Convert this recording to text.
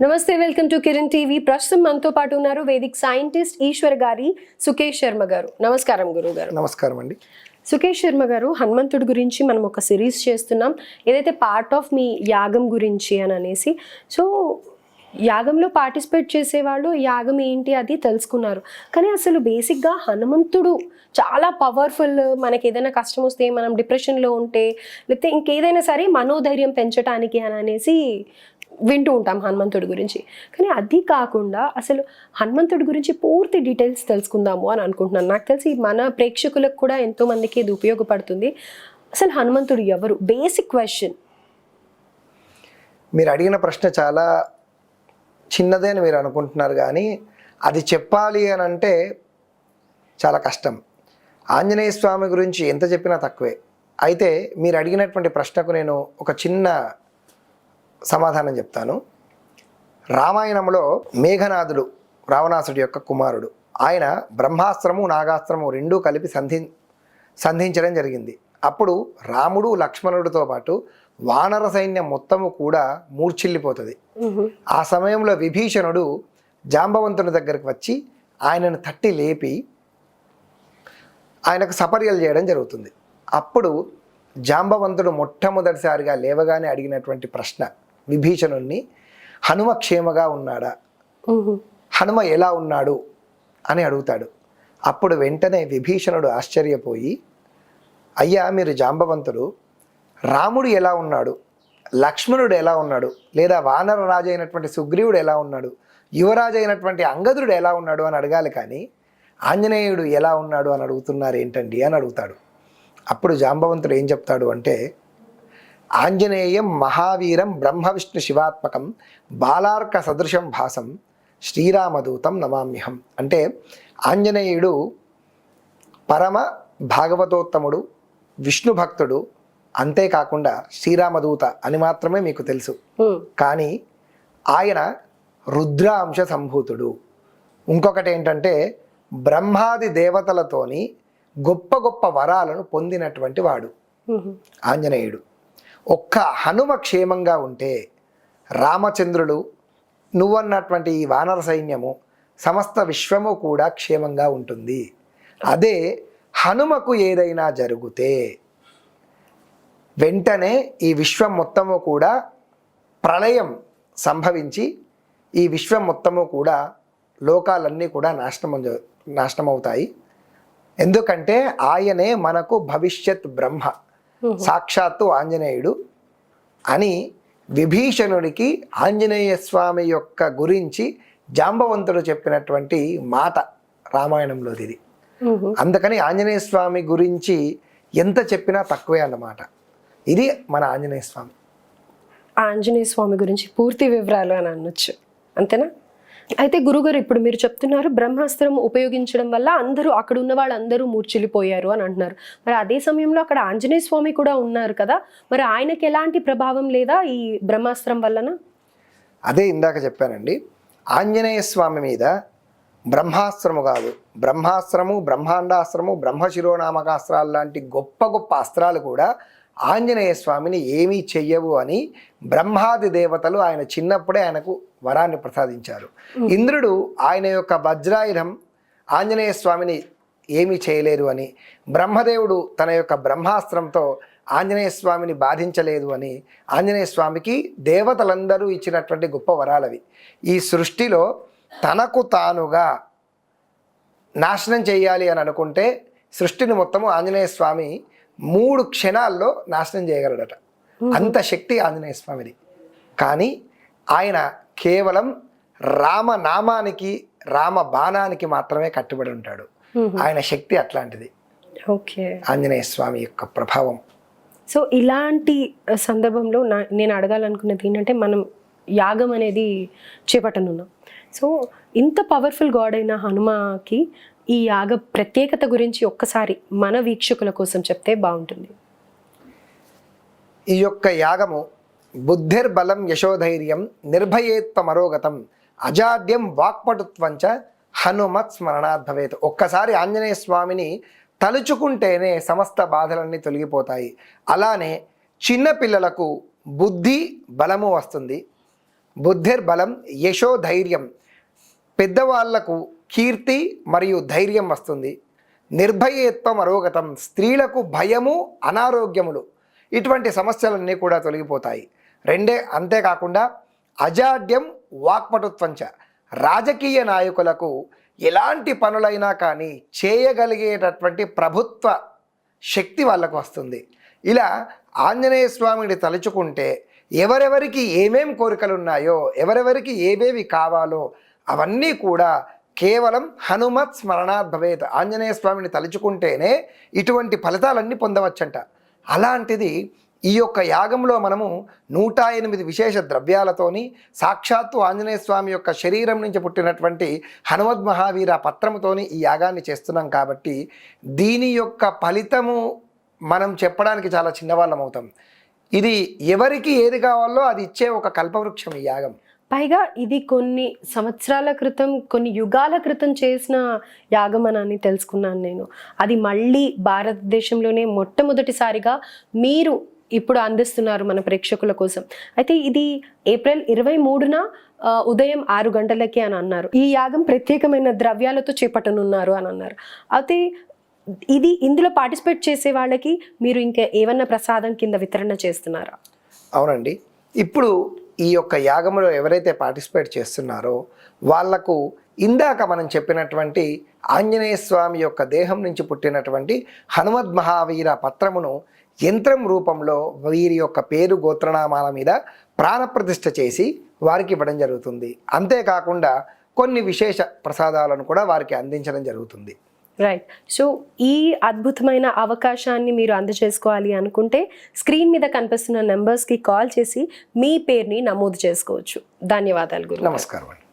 నమస్తే welcome to Kiran TV. ప్రస్తుతం మనతో పాటు ఉన్నారు వేదిక్ సైంటిస్ట్ ఈశ్వర్ గారి సుకేష్ శర్మ గారు. నమస్కారం గురువు గారు. నమస్కారం అండి. సుకేష్ శర్మ గారు హనుమంతుడి గురించి మనం ఒక సిరీస్ చేస్తున్నాం. ఏదైతే పార్ట్ ఆఫ్ మీ యాగం గురించి అని అనేసి. సో యాగంలో పార్టిసిపేట్ చేసేవాళ్ళు యాగం ఏంటి అది తెలుసుకున్నారు. కానీ అసలు బేసిక్గా హనుమంతుడు చాలా పవర్ఫుల్ మనకి ఏదైనా కష్టం వస్తే మనం డిప్రెషన్లో ఉంటే లేకపోతే ఇంకేదైనా సరే మనోధైర్యం పెంచడానికి అని అనేసి వింటూ ఉంటాం హనుమంతుడి గురించి. కానీ అది కాకుండా అసలు హనుమంతుడి గురించి పూర్తి డీటెయిల్స్ తెలుసుకుందాము అని అనుకుంటున్నాను. నాకు తెలిసి మన ప్రేక్షకులకు కూడా ఎంతోమందికి ఇది ఉపయోగపడుతుంది. అసలు హనుమంతుడు ఎవరు? Basic question. మీరు అడిగిన ప్రశ్న చాలా చిన్నదే అని మీరు అనుకుంటున్నారు కానీ అది చెప్పాలి అని అంటే చాలా కష్టం. ఆంజనేయ స్వామి గురించి ఎంత చెప్పినా తక్కువే. అయితే మీరు అడిగినటువంటి ప్రశ్నకు నేను ఒక చిన్న సమాధానం చెప్తాను. రామాయణంలో మేఘనాథుడు రావణాసుడి యొక్క కుమారుడు. ఆయన బ్రహ్మాస్త్రము నాగాస్త్రము రెండూ కలిపి సంధి సంధించడం జరిగింది. అప్పుడు రాముడు లక్ష్మణుడితో పాటు వానర సైన్యం మొత్తము కూడా మూర్ఛిల్లిపోతుంది. ఆ సమయంలో విభీషణుడు జాంబవంతుని దగ్గరికి వచ్చి ఆయనను తట్టి లేపి ఆయనకు సపర్యలు చేయడం జరుగుతుంది. అప్పుడు జాంబవంతుడు మొట్టమొదటిసారిగా లేవగానే అడిగినటువంటి ప్రశ్న విభీషణుణ్ణి హనుమ క్షేమగా ఉన్నాడా హనుమ ఎలా ఉన్నాడు? అని అడుగుతాడు. అప్పుడు వెంటనే విభీషణుడు ఆశ్చర్యపోయి అయ్యా మీరు జాంబవంతుడు రాముడు ఎలా ఉన్నాడు? లక్ష్మణుడు ఎలా ఉన్నాడు? లేదా వానర రాజు అయినటువంటి సుగ్రీవుడు ఎలా ఉన్నాడు? యువరాజు అయినటువంటి అంగదుడు ఎలా ఉన్నాడు? అని అడగాలి కానీ ఆంజనేయుడు ఎలా ఉన్నాడు? అని అడుగుతున్నారు ఏంటండి? అని అడుగుతాడు. అప్పుడు జాంబవంతుడు ఏం చెప్తాడు అంటే ఆంజనేయం మహావీరం బ్రహ్మ విష్ణు శివాత్మకం బాలార్క సదృశం భాసం శ్రీరామదూతం నమామ్యహం. అంటే ఆంజనేయుడు పరమ భాగవతోత్తముడు విష్ణు భక్తుడు అంతేకాకుండా శ్రీరామదూత అని మాత్రమే మీకు తెలుసు. కానీ ఆయన రుద్రాంశ సంభూతుడు. ఇంకొకటి ఏంటంటే బ్రహ్మాది దేవతలతోని గొప్ప గొప్ప వరాలను పొందినటువంటి వాడు ఆంజనేయుడు. ఒక్క హనుమ క్షేమంగా ఉంటే రామచంద్రుడు నువ్వన్నటువంటి ఈ వానర సైన్యము సమస్త విశ్వము కూడా క్షేమంగా ఉంటుంది. అదే హనుమకు ఏదైనా జరిగితే వెంటనే ఈ విశ్వం మొత్తము కూడా ప్రళయం సంభవించి ఈ విశ్వం మొత్తము కూడా లోకాలన్నీ కూడా నాశనం నాశనమవుతాయి. ఎందుకంటే ఆయనే మనకు భవిష్యత్ బ్రహ్మ. సాక్షాత్తు ఆంజనేయుడు అని విభీషణుడికి ఆంజనేయ స్వామి యొక్క గురించి జాంబవంతుడు చెప్పినటువంటి మాట రామాయణంలోది ఇది అందుకని ఆంజనేయ స్వామి గురించి ఎంత చెప్పినా తక్కువే అన్నమాట. ఇది మన ఆంజనేయ స్వామి. ఆంజనేయ స్వామి గురించి పూర్తి వివరాలు అని అనొచ్చు. అంతేనా? అయితే గురుగారు ఇప్పుడు మీరు చెప్తున్నారు బ్రహ్మాస్త్రం ఉపయోగించడం వల్ల అందరూ అక్కడ ఉన్న వాళ్ళందరూ మూర్చిల్లిపోయారు అని అంటున్నారు. మరి అదే సమయంలో అక్కడ ఆంజనేయ స్వామి కూడా ఉన్నారు కదా మరి ఆయనకి ఎలాంటి ప్రభావం లేదా ఈ బ్రహ్మాస్త్రం వలన? అదే ఇందాక చెప్పానండి. ఆంజనేయ స్వామి మీద బ్రహ్మాస్త్రము కాదు బ్రహ్మాస్త్రము బ్రహ్మాండాస్త్రము బ్రహ్మశిరోనామకాస్త్రాలు లాంటి గొప్ప గొప్ప అస్త్రాలు కూడా ఆంజనేయ స్వామిని ఏమీ చెయ్యవు అని బ్రహ్మాది దేవతలు ఆయన చిన్నప్పుడే ఆయనకు వరాన్ని ప్రసాదించారు. ఇంద్రుడు ఆయన యొక్క వజ్రాయుధం ఆంజనేయ స్వామిని ఏమీ చేయలేరు అని బ్రహ్మదేవుడు తన యొక్క బ్రహ్మాస్త్రంతో ఆంజనేయ స్వామిని బాధించలేదు అని ఆంజనేయ స్వామికి దేవతలందరూ ఇచ్చినటువంటి గొప్ప వరాలవి. ఈ సృష్టిలో తనకు తానుగా నాశనం చేయాలి అని అనుకుంటే సృష్టిని మొత్తము ఆంజనేయ స్వామి మూడు క్షణాల్లో నాశనం చేయగలడట. అంత శక్తి ఆంజనేయ స్వామిది. కానీ ఆయన కేవలం రామనామానికి రామ బాణానికి మాత్రమే కట్టుబడి ఉంటాడు. ఆయన శక్తి అట్లాంటిది. ఓకే. ఆంజనేయ స్వామి యొక్క ప్రభావం. సో ఇలాంటి సందర్భంలో నా నేను అడగాలనుకున్నది ఏంటంటే మనం యాగం అనేది చేపట్టనున్నాం. సో ఇంత పవర్ఫుల్ గాడ్ అయిన హనుమకి ఈ యాగ ప్రత్యేకత గురించి ఒక్కసారి మన వీక్షకుల కోసం చెప్తే బాగుంటుంది. ఈ యొక్క యాగము బుద్ధిర్బలం యశోధైర్యం నిర్భయేత్వమరోగతం అజాడ్యం వాక్పటుత్వంచ హనుమత్ స్మరణాత్ ఒక్కసారి ఆంజనేయ స్వామిని తలుచుకుంటేనే సమస్త బాధలన్నీ తొలగిపోతాయి. అలానే చిన్నపిల్లలకు బుద్ధి బలము వస్తుంది. బుద్ధిర్బలం యశో ధైర్యం పెద్దవాళ్ళకు కీర్తి మరియు ధైర్యం వస్తుంది. నిర్భయత్వం అరోగతం స్త్రీలకు భయము అనారోగ్యములు. ఇటువంటి సమస్యలన్నీ కూడా తొలగిపోతాయి. రెండే అంతేకాకుండా అజాడ్యం వాక్పటుత్వంచ రాజకీయ నాయకులకు ఎలాంటి పనులైనా కానీ చేయగలిగేటటువంటి ప్రభుత్వ శక్తి వాళ్ళకు వస్తుంది. ఇలా ఆంజనేయ స్వామిని తలుచుకుంటే ఎవరెవరికి ఏమేం కోరికలు ఉన్నాయో ఎవరెవరికి ఏవేవి కావాలో అవన్నీ కూడా కేవలం హనుమత్ స్మరణాత్ భవేత్ ఆంజనేయ స్వామిని తలుచుకుంటేనే ఇటువంటి ఫలితాలన్నీ పొందవచ్చంట. అలాంటిది ఈ యొక్క యాగంలో మనము నూట ఎనిమిది విశేష ద్రవ్యాలతోని సాక్షాత్తు ఆంజనేయ స్వామి యొక్క శరీరం నుంచి పుట్టినటువంటి హనుమద్ మహావీర పత్రముతోని ఈ యాగాన్ని చేస్తున్నాం కాబట్టి దీని యొక్క ఫలితము మనం చెప్పడానికి చాలా చిన్నవాళ్ళం అవుతాం ఇది ఎవరికి ఏది కావాలో అది ఇచ్చే ఒక కల్పవృక్షం ఈ యాగం. పైగా ఇది కొన్ని సంవత్సరాల క్రితం కొన్ని యుగాల క్రితం చేసిన యాగం అని తెలుసుకున్నాను నేను. అది మళ్ళీ భారతదేశంలోనే మొట్టమొదటిసారిగా మీరు ఇప్పుడు అందిస్తున్నారు మన ప్రేక్షకుల కోసం. అయితే ఇది ఏప్రిల్ ఇరవై మూడున ఉదయం ఆరు గంటలకి అని అన్నారు. ఈ యాగం ప్రత్యేకమైన ద్రవ్యాలతో చేపట్టనున్నారు అని అన్నారు. అయితే ఇది ఇందులో పార్టిసిపేట్ చేసే వాళ్ళకి మీరు ఇంకా ఏమన్నా ప్రసాదం కింద వితరణ చేస్తున్నారా? అవునండి. ఇప్పుడు ఈ యొక్క యాగంలో ఎవరైతే పార్టిసిపేట్ చేస్తున్నారో వాళ్ళకు ఇందాక మనం చెప్పినటువంటి ఆంజనేయ స్వామి యొక్క దేహం నుంచి పుట్టినటువంటి హనుమద్ మహావీర పత్రమును యంత్రం రూపంలో వీరి యొక్క పేరు గోత్రనామాల మీద ప్రాణప్రతిష్ఠ చేసి వారికి ఇవ్వడం జరుగుతుంది. అంతేకాకుండా కొన్ని విశేష ప్రసాదాలను కూడా వారికి అందించడం జరుగుతుంది. రైట్ సో ఈ అద్భుతమైన అవకాశాన్ని మీరు అందజేసుకోవాలి అనుకుంటే స్క్రీన్ మీద కనిపిస్తున్న నెంబర్స్కి కాల్ చేసి మీ పేరుని నమోదు చేసుకోవచ్చు. ధన్యవాదాలు గురు నమస్కారం